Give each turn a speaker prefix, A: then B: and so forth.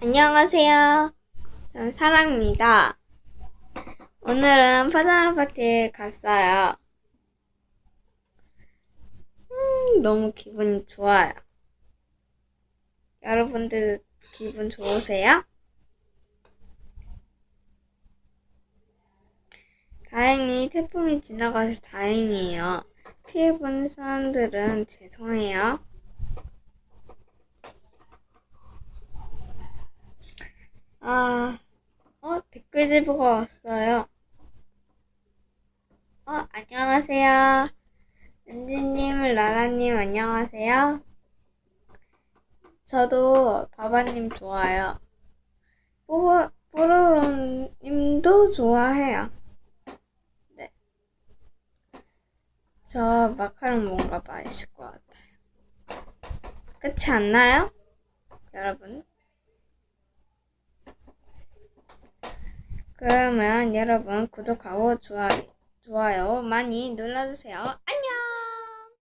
A: 안녕하세요. 저는 사랑입니다. 오늘은 파자마 파티에 갔어요. 음, 너무 기분이 좋아요. 여러분들 기분 좋으세요? 다행히 태풍이 지나가서 다행이에요. 피해본 사람들은 죄송해요. 아, 어, 댓글 제보가 왔어요. 어, 안녕하세요. 은지님, 라라님, 안녕하세요. 저도 바바님 좋아요. 뽀, 뽀로로님도 좋아해요. 네. 저 마카롱 뭔가 맛있을 것 같아요. 그렇지 않나요? 여러분? 그러면 여러분 구독하고 좋아요, 좋아요 많이 눌러주세요. 안녕!